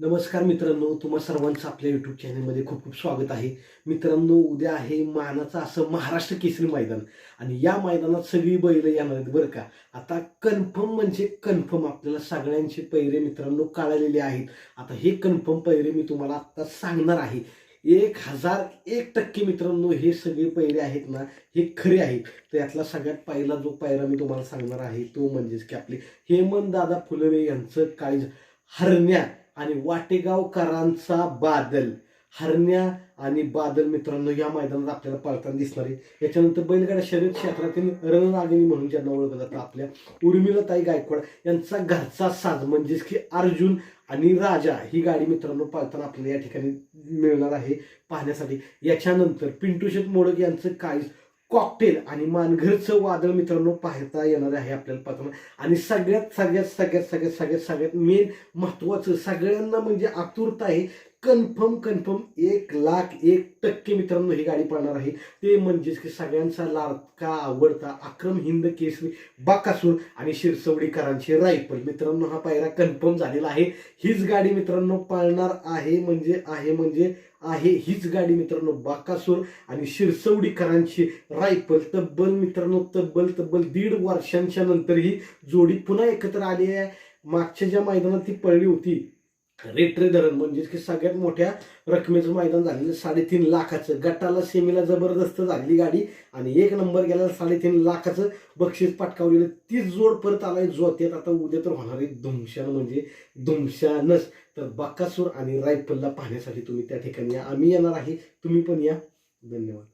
नमस्कार मित्रांनो तुम्हा सर्वांचं आपल्या युट्यूब चॅनलमध्ये खूप खूप स्वागत आहे. मित्रांनो उद्या आहे मानाचं असं महाराष्ट्र केसरी मैदान. आणि या मैदानात सगळी बैल येणार आहेत बरं का? आता कन्फर्म म्हणजे कन्फर्म आपल्याला सगळ्यांचे पैरे मित्रांनो कळालेले आहेत. आता हे कन्फर्म पैरे मी तुम्हाला आत्ता सांगणार आहे. एक हजार एक टक्के मित्रांनो हे सगळे पैरे आहेत ना हे खरे आहेत. तर यातला सगळ्यात पहिला जो पैरा मी तुम्हाला सांगणार आहे तो म्हणजेच की आपले हेमंत दादा फुलवे यांचं काळीज हरण्या. आणि वाटेगावकरांचा बादल हरण्या आणि बादल मित्रांनो या मैदानात आपल्याला पळताना दिसणार आहे. याच्यानंतर बैलगाड्या शर्यत क्षेत्रातील रणरागिणी म्हणून ज्यांना ओळखलं जातं आपल्या उर्मिलाताई गायकवाड यांचा घरचा साज म्हणजेच की अर्जुन आणि राजा ही गाडी मित्रांनो पळताना आपल्याला या ठिकाणी मिळणार आहे पाहण्यासाठी. याच्यानंतर पिंटू शेत मोडक यांचं काळीज कॉकटेल आणि मानघरचं वादळ मित्रांनो पाहता येणार आहे आपल्याला पात्र आणि सगळ्यात सगळ्यात सगळ्यात सगळ्यात सगळ्यात सगळ्यात मेन महत्वाचं सगळ्यांना म्हणजे आतुरता आहे. कन्फर्म कन्फर्म एक लाख एक टक्के मित्रांनो ही गाडी पळणार आहे. ते म्हणजेच की सगळ्यांचा लाडका आवडता अक्रम हिंद केसरी बाकासूर आणि शिरसवडीकरांची रायफल. मित्रांनो हा पायरा कन्फर्म झालेला आहे. हीच गाडी मित्रांनो पळणार आहे म्हणजे आहे म्हणजे आहे हीच गाडी मित्रांनो बाकासूर आणि शिरसवडीकरांची रायफल. तब्बल मित्रांनो तब्बल तब्बल दीड वर्षांच्या नंतर ही जोडी पुन्हा एकत्र आली आहे. मागच्या ज्या मैदानात ती पळली होती रेट्रे धरण म्हणजेच की सगळ्यात मोठ्या रकमेचं मैदान झालेलं साडेतीन लाखाचं. गटाला सेमीला जबरदस्त झालेली गाडी आणि एक नंबर गेला साडेतीन लाखाचं बक्षीस पटकावलेलं तीच जोड परत आलाय. जोत्यात आता उद्या तर होणार आहे धुमशान म्हणजे धुमशानच. तर बक्कासूर आणि रायफलला पाहण्यासाठी तुम्ही त्या ठिकाणी या. आम्ही येणार आहे. तुम्ही पण या. धन्यवाद.